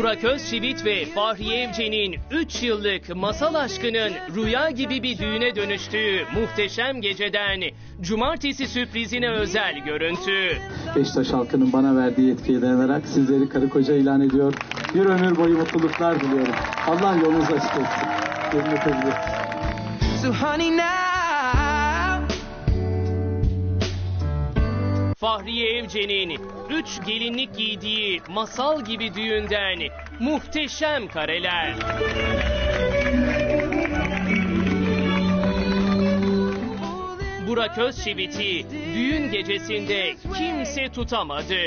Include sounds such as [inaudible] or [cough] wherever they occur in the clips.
Burak Özçivit ve Fahriye Evcen'in 3 yıllık masal aşkının rüya gibi bir düğüne dönüştüğü muhteşem geceden cumartesi sürprizine özel görüntü. Beşiktaş halkının bana verdiği yetkiye dayanarak sizleri karı koca ilan ediyor. Bir ömür boyu mutluluklar diliyorum. Allah yolunuzu açık etsin. Yemin edebilirim. So honey now Fahriye Evcen'in 3 gelinlik giydiği masal gibi düğünden muhteşem kareler. Burak Özçivit'i düğün gecesinde kimse tutamadı.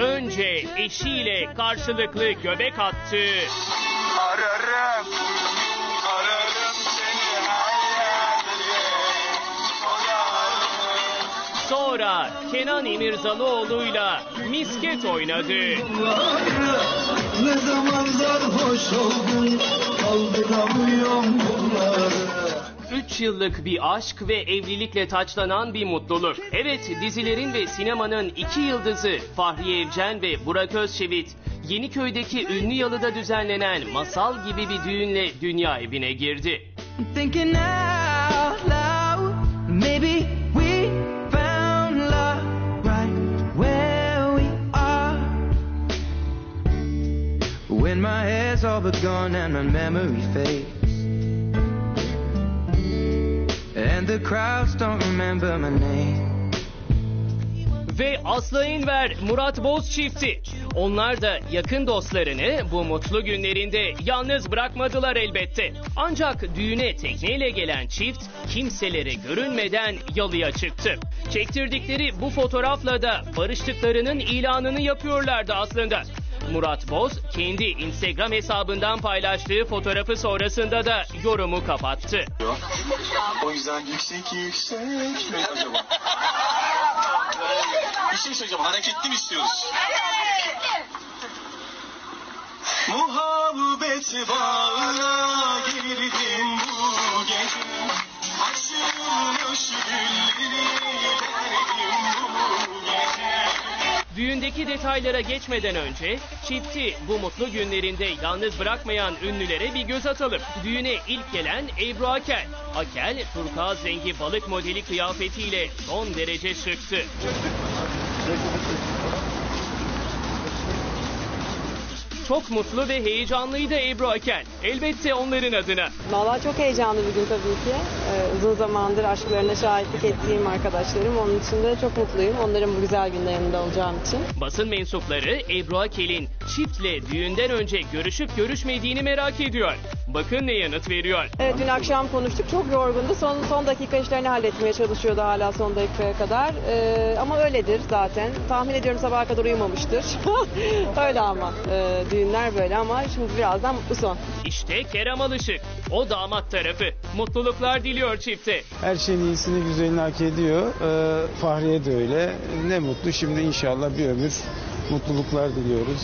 Önce eşiyle karşılıklı göbek attı. Ararım Sonra Kenan İmirzalıoğlu'yla misket oynadı. Ne zaman sarhoş oldun, kaldıramıyorum bunları. 3 yıllık bir aşk ve evlilikle taçlanan bir mutluluk. Evet dizilerin ve sinemanın iki yıldızı Fahriye Evcen ve Burak Özçivit Yeniköy'deki ünlü yalıda düzenlenen masal gibi bir düğünle dünya evine girdi. Thinking out loud. Maybe hair's all but gone and my memory fades. And the crowds don't remember my name. Ve Aslı Enver, Murat Boz çifti. Onlar da yakın dostlarını bu mutlu günlerinde yalnız bırakmadılar elbette. Ancak düğüne tekneyle gelen çift kimselere görünmeden yalıya çıktı. Çektirdikleri bu fotoğrafla da barıştıklarının ilanını yapıyorlardı aslında. Murat Boz kendi Instagram hesabından paylaştığı fotoğrafı sonrasında da yorumu kapattı. O yüzden yüksek yüksek mi acaba? Bir şey söyleyeceğim, hareketli mi istiyoruz? Muhabbet bağına girdim bu gece Açılmış gülleri Düğündeki detaylara geçmeden önce çifti bu mutlu günlerinde yalnız bırakmayan ünlülere bir göz atalım. Düğüne ilk gelen Ebru Akel. Akel, turkuaz rengi balık modeli kıyafetiyle son derece şıktı. Çok mutlu ve heyecanlıydı Ebru Akel. Elbette onların adına. Vallahi çok heyecanlı bir gün tabii ki. Ee, uzun zamandır aşklarına şahitlik ettiğim arkadaşlarım. Onun için de çok mutluyum. Onların bu güzel günlerinde olacağım için. Basın mensupları Ebru Akel'in çiftle düğünden önce görüşüp görüşmediğini merak ediyor. Bakın ne yanıt veriyor. Evet dün akşam konuştuk. Çok yorgundu. Son son dakika işlerini halletmeye çalışıyordu hala son dakikaya kadar. Ee, ama öyledir zaten. Tahmin ediyorum sabaha kadar uyumamıştır. [laughs] Öyle ama. Ee, düğünler böyle ama şimdi birazdan mutlu son. İşte Kerem Alışık. O damat tarafı. Mutluluklar diliyor çifte. Her şeyin iyisini güzelini hak ediyor. Ee, Fahriye de öyle. Ne mutlu şimdi inşallah bir ömür mutluluklar diliyoruz.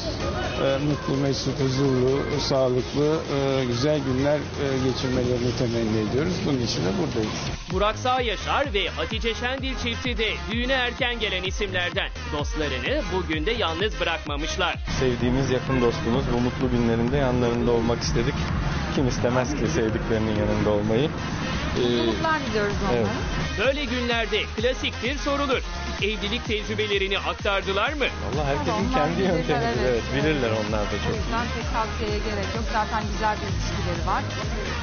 Ee, mutlu, mesut, huzurlu, sağlıklı, e, güzel günler e, geçirmelerini temenni ediyoruz. Bunun için de buradayız. Burak Sağyaşar ve Hatice Şendil çifti de düğüne erken gelen isimlerden. Dostlarını bugün de yalnız bırakmamışlar. sevdiğimiz yakın dostumuz bu mutlu günlerinde yanlarında olmak istedik. Kim istemez ki sevdiklerinin yanında olmayı. Ee, Mutluluklar diliyoruz onlara. evet. Böyle günlerde klasiktir sorulur. Evlilik tecrübelerini aktardılar mı? Valla herkesin Onlar kendi bilirler, yöntemidir. evet. Evet, bilirler onlar da O çok. yüzden pek tavsiyeye gerek yok. Zaten güzel bir ilişkileri var.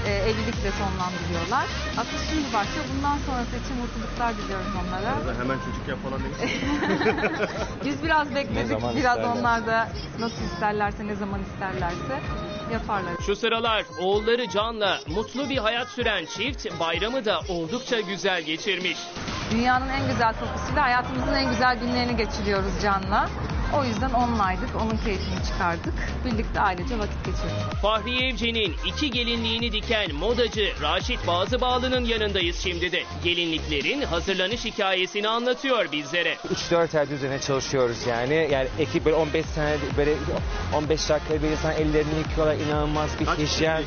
Ee, evlilikle sonlandırıyorlar. Akıl şimdi başlıyor. Bundan sonrası için mutluluklar diliyoruz onlara. Hemen çocuk yap falan demiş. [laughs] Biz biraz bekledik. zaman Biraz isterlerse. onlar da nasıl isterlerse, ne zaman isterlerse yaparlar. Şu sıralar oğulları Can'la mutlu bir hayat süren çift bayramı da oldukça güzel geçirmiş. Dünyanın en güzel kokusuyla hayatımızın en güzel günlerini geçiriyoruz Can'la. O yüzden onlaydık, onun keyfini çıkardık. Birlikte ailece vakit geçirdik. Fahriye Evcen'in iki gelinliğini diken modacı Raşit Bazıbağlı'nın yanındayız şimdi de. Gelinliklerin hazırlanış hikayesini anlatıyor bizlere. 3-4 ayda üzerine çalışıyoruz yani. Yani ekip böyle 15 sene böyle 15 dakika bir insan ellerini yıkıyorlar inanılmaz bir hijyen.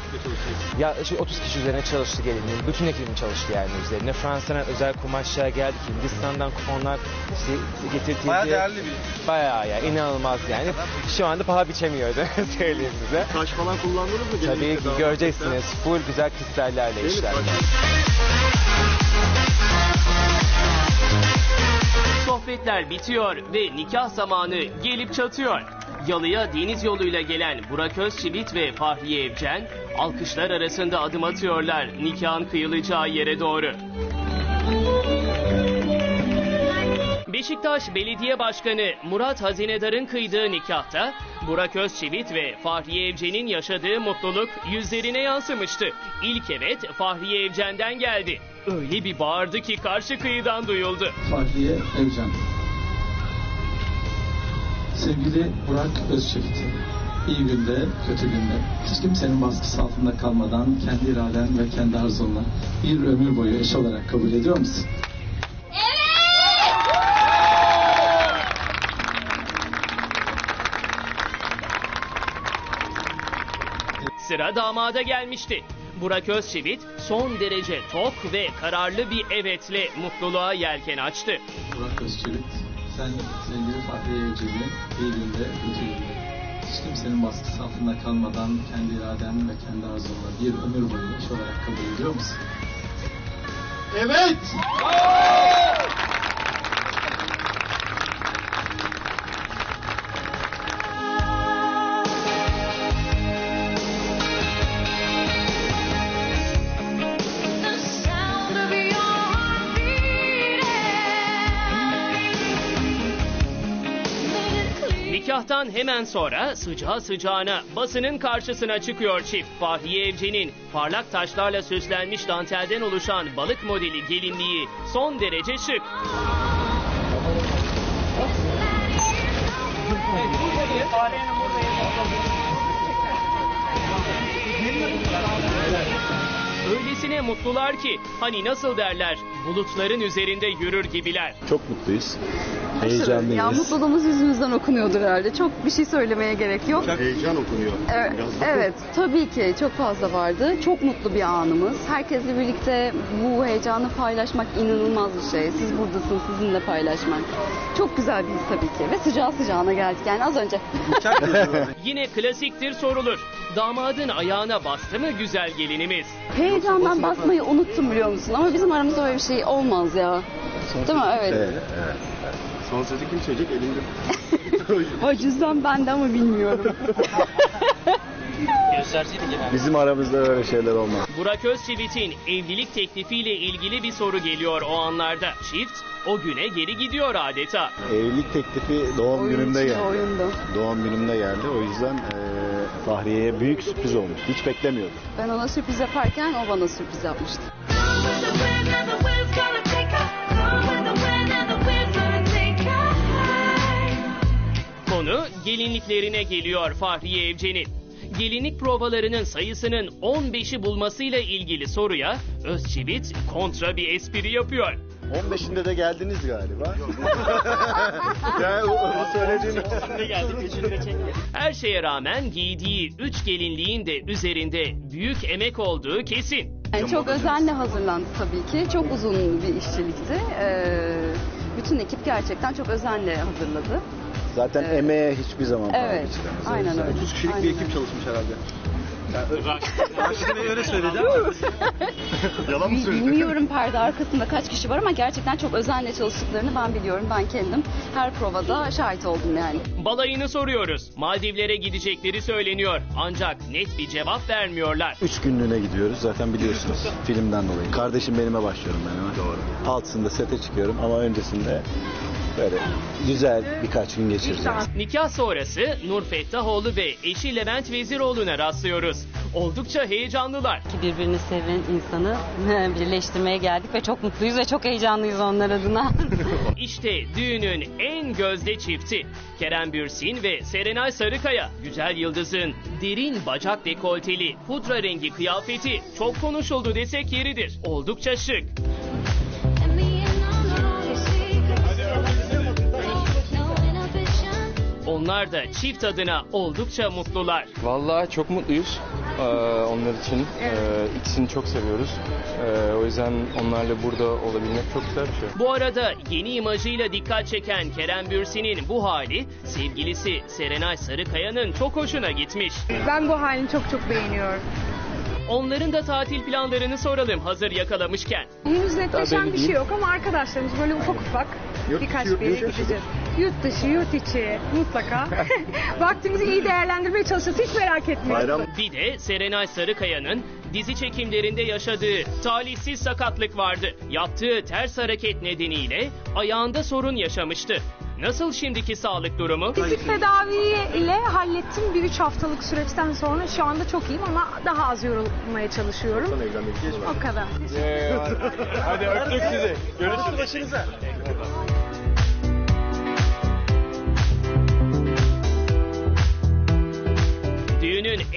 Ya şu 30 kişi üzerine çalıştı gelinliğin. Bütün ekibim çalıştı yani üzerine. Fransa'dan özel kumaşlar geldi. Hindistan'dan kuponlar işte getirtildi. Bayağı değerli bir. Bayağı ya inanılmaz yani. Şu anda paha biçemiyordu [laughs] söyleyeyim size. Taş falan kullandınız mı? Tabii ki göreceksiniz. Full güzel kristallerle Değil mi? işler. Sohbetler bitiyor ve nikah zamanı gelip çatıyor. Yalıya deniz yoluyla gelen Burak Özçivit ve Fahriye Evcen alkışlar arasında adım atıyorlar nikahın kıyılacağı yere doğru. Beşiktaş Belediye Başkanı Murat Hazinedar'ın kıydığı nikahta Burak Özçivit ve Fahriye Evcen'in yaşadığı mutluluk yüzlerine yansımıştı. İlk evet Fahriye Evcen'den geldi. Öyle bir bağırdı ki karşı kıyıdan duyuldu. Fahriye Evcan. Sevgili Burak Özçivit. İyi günde, kötü günde. Hiç kimsenin baskısı altında kalmadan kendi iraden ve kendi arzunla bir ömür boyu eş olarak kabul ediyor musun? Sıra damada gelmişti. Burak Özçivit son derece tok ve kararlı bir evetle mutluluğa yelken açtı. Burak Özçivit, sen sevgili Fahriye Evcen'i iyi günde, kötü günde. Hiç kimsenin baskısı altında kalmadan kendi iraden ve kendi arzunla bir ömür boyu eş olarak kabul ediyor musun? Evet! Nikahtan hemen sonra sıcağı sıcağına basının karşısına çıkıyor çift. Fahriye Evcen'in parlak taşlarla süslenmiş dantelden oluşan balık modeli gelinliği son derece şık. Öylesine mutlular ki hani nasıl derler bulutların üzerinde yürür gibiler. Çok mutluyuz. Ya Heyecanlıyız. mutluluğumuz yüzümüzden okunuyordur herhalde. Çok bir şey söylemeye gerek yok. Heyecan okunuyor. Evet, evet, tabii ki çok fazla vardı. Çok mutlu bir anımız. Herkesle birlikte bu heyecanı paylaşmak inanılmaz bir şey. Siz buradasınız, sizinle paylaşmak. Çok güzel bir his tabii ki. Ve sıcağı sıcağına geldik yani az önce. [laughs] Yine klasiktir sorulur. Damadın ayağına bastı mı güzel gelinimiz? Heyecandan basmayı unuttum biliyor musun? Ama bizim aramızda öyle bir şey olmaz ya. Değil mi? Evet. Evet. Son sözü kim söyleyecek? Elimde. [laughs] O cüzdan bende ama bilmiyorum. [laughs] Bizim aramızda öyle şeyler olmaz. Burak Özçivit'in evlilik teklifiyle ilgili bir soru geliyor o anlarda. Çift o güne geri gidiyor adeta. Evlilik teklifi doğum Oyun günümde geldi. oyundu. Doğum günümde geldi. O yüzden eee Fahriye'ye büyük sürpriz olmuş. Hiç beklemiyordum. Ben ona sürpriz yaparken o bana sürpriz yapmıştı. Konu gelinliklerine geliyor Fahriye Evcen'in. Gelinlik provalarının sayısının 15'i bulmasıyla ilgili soruya Özçivit kontra bir espri yapıyor. 15'inde de geldiniz galiba. yani o, o söylediğini... Her şeye rağmen giydiği 3 gelinliğin de üzerinde büyük emek olduğu kesin. Yani çok özenle hazırlandı tabii ki. Çok uzun bir işçilikti. Ee, bütün ekip gerçekten çok özenle hazırladı. Zaten emeğe hiçbir zaman paha Evet, biçilemez. aynen öyle. 30 kişilik Aynen bir ekip öyle. çalışmış herhalde. Yani, öyle söyledi ama. [laughs] Yalan mı söyledi? Bilmiyorum perde arkasında kaç kişi var ama gerçekten çok özenle çalıştıklarını ben biliyorum. Ben kendim her provada şahit oldum yani. Balayını soruyoruz. Maldivlere gidecekleri söyleniyor. Ancak net bir cevap vermiyorlar. Üç günlüğüne gidiyoruz zaten biliyorsunuz [laughs] filmden dolayı. Kardeşim benime başlıyorum ben hemen. Doğru. Altısında sete çıkıyorum ama öncesinde böyle güzel birkaç gün geçireceğiz. Nikah sonrası Nur Fettahoğlu ve eşi Levent Veziroğlu'na rastlıyoruz. oldukça heyecanlılar. Ki birbirini seven insanı [laughs] birleştirmeye geldik ve çok mutluyuz ve çok heyecanlıyız onlar adına. [laughs] İşte düğünün en gözde çifti. Kerem Bürsin ve Serenay Sarıkaya. Güzel Yıldız'ın derin bacak dekolteli pudra rengi kıyafeti çok konuşuldu desek yeridir. Oldukça şık. Onlar da çift adına oldukça mutlular. Vallahi çok mutluyuz ee, onlar için. Ee, ikisini çok seviyoruz. Ee, o yüzden onlarla burada olabilmek çok güzel bir şey. Bu arada yeni imajıyla dikkat çeken Kerem Bürsin'in bu hali sevgilisi Serenay Sarıkaya'nın çok hoşuna gitmiş. Ben bu halini çok çok beğeniyorum. Onların da tatil planlarını soralım hazır yakalamışken. Henüz netleşen bir şey yok ama arkadaşlarımız böyle ufak ufak birkaç bir yere gideceğiz. Yurt dışı, yurt içi mutlaka. Vaktimizi iyi değerlendirmeye çalışacağız. Hiç merak etmeyin. Bir de Serenay Sarıkaya'nın dizi çekimlerinde yaşadığı talihsiz sakatlık vardı. Yaptığı ters hareket nedeniyle ayağında sorun yaşamıştı. Nasıl şimdiki sağlık durumu? Fizik tedavi ile hallettim bir üç haftalık süreçten sonra şu anda çok iyiyim ama daha az yorulmaya çalışıyorum. O kadar. Hadi öptük sizi. Görüşürüz. Düğünün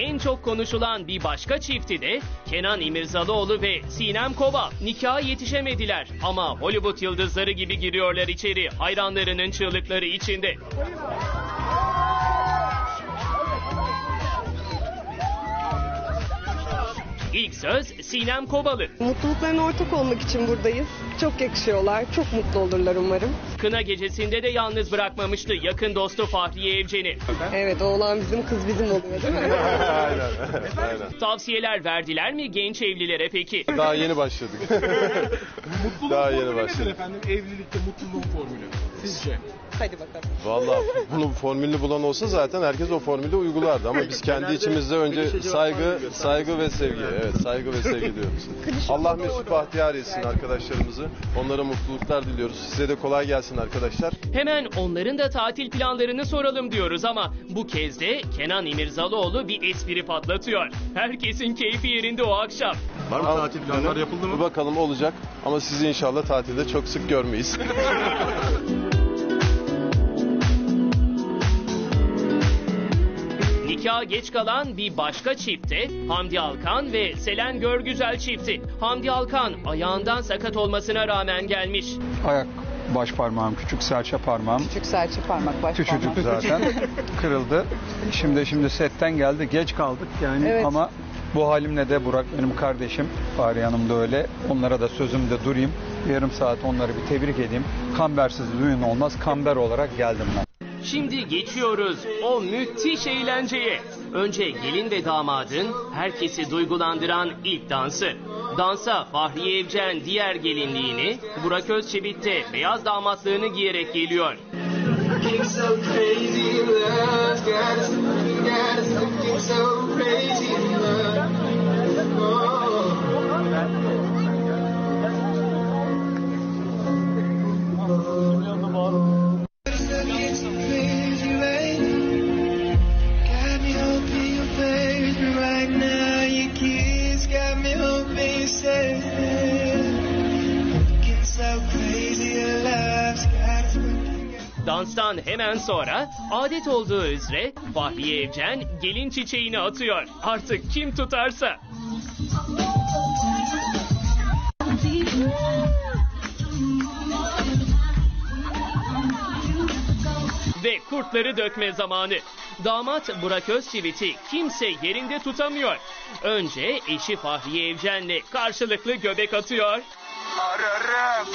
en çok konuşulan bir başka çifti de Kenan İmirzalıoğlu ve Sinem Kova. Nikaha yetişemediler ama Hollywood yıldızları gibi giriyorlar içeri hayranlarının çığlıkları içinde. İlk söz Sinem Kobalı. Mutluluklarına ortak olmak için buradayız. Çok yakışıyorlar. Çok mutlu olurlar umarım. Kına gecesinde de yalnız bırakmamıştı yakın dostu Fahriye Evcen'i. Evet oğlan bizim kız bizim oluyor değil mi? [laughs] aynen. aynen. Tavsiyeler verdiler mi genç evlilere peki? Daha yeni başladık. [laughs] Daha yeni başladık. efendim evlilikte mutluluğun formülü? Sizce? Hadi bakalım. Valla bunun formülünü bulan olsa zaten herkes o formülü uygulardı ama biz kendi içimizde önce saygı, saygı ve sevgi. Evet, saygı ve sevgi diyoruz. Allah mesut bahtiyar etsin arkadaşlarımızı. Onlara mutluluklar diliyoruz. Size de kolay gelsin arkadaşlar. Hemen onların da tatil planlarını soralım diyoruz ama bu kez de Kenan İmirzalıoğlu bir espri patlatıyor. Herkesin keyfi yerinde o akşam. Var mı tatil planlar yapıldı mı? Bakalım olacak ama sizi inşallah tatilde çok sık görmeyiz. [laughs] Nikaha geç kalan bir başka çifte Hamdi Alkan ve Selen Görgüzel çifti. Hamdi Alkan ayağından sakat olmasına rağmen gelmiş. Ayak baş parmağım küçük serçe parmağım Küçük serçe parmak baş küçücük zaten [laughs] kırıldı. Şimdi şimdi setten geldi geç kaldık yani Evet. ama bu halimle de Burak benim kardeşim Fahriye Hanım da öyle. Onlara da sözümde durayım. Yarım saat onları bir tebrik edeyim. Kambersiz düğün olmaz. Kamber olarak geldim ben. Şimdi geçiyoruz o müthiş eğlenceye. Önce gelin ve damadın herkesi duygulandıran ilk dansı. Dansa Fahriye Evcen diğer gelinliğini, Burak Özçivit de beyaz damatlığını giyerek geliyor. So crazy love, got us looking at us, looking so crazy Danstan hemen sonra adet olduğu üzere Fahriye Evcen gelin çiçeğini atıyor. Artık kim tutarsa. Ve kurtları dökme zamanı. Damat Burak Özçivit'i kimse yerinde tutamıyor. Önce eşi Fahriye Evcen'le karşılıklı göbek atıyor. Ararım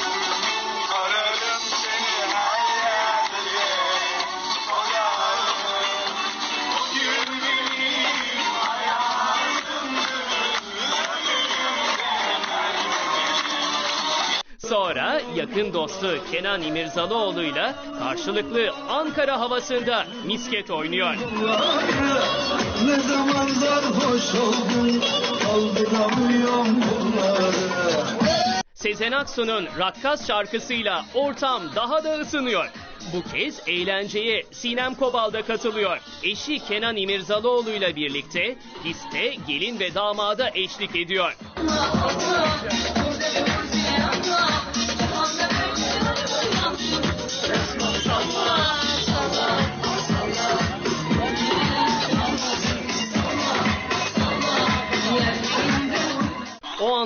Sonra yakın dostu Kenan İmirzalıoğlu'yla karşılıklı Ankara havasında misket oynuyor. Ne zaman kaldıramıyorum bunları. Sezen Aksu'nun Rakkas şarkısıyla ortam daha da ısınıyor. Bu kez eğlenceye Sinem Kobal da katılıyor. Eşi Kenan İmirzalıoğlu ile birlikte piste gelin ve damada eşlik ediyor.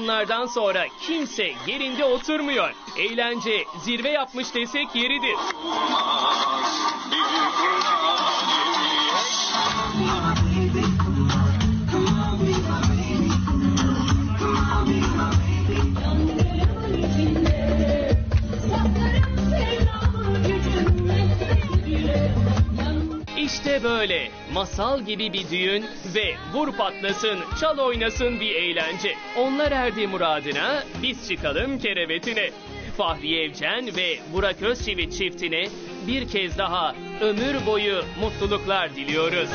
Anlardan sonra kimse yerinde oturmuyor. Eğlence zirve yapmış desek yeridir. İşte böyle masal gibi bir düğün ve vur patlasın, çal oynasın bir eğlence. Onlar erdi muradına, biz çıkalım kerevetine. Fahriye Evcen ve Burak Özçivit çiftine bir kez daha ömür boyu mutluluklar diliyoruz.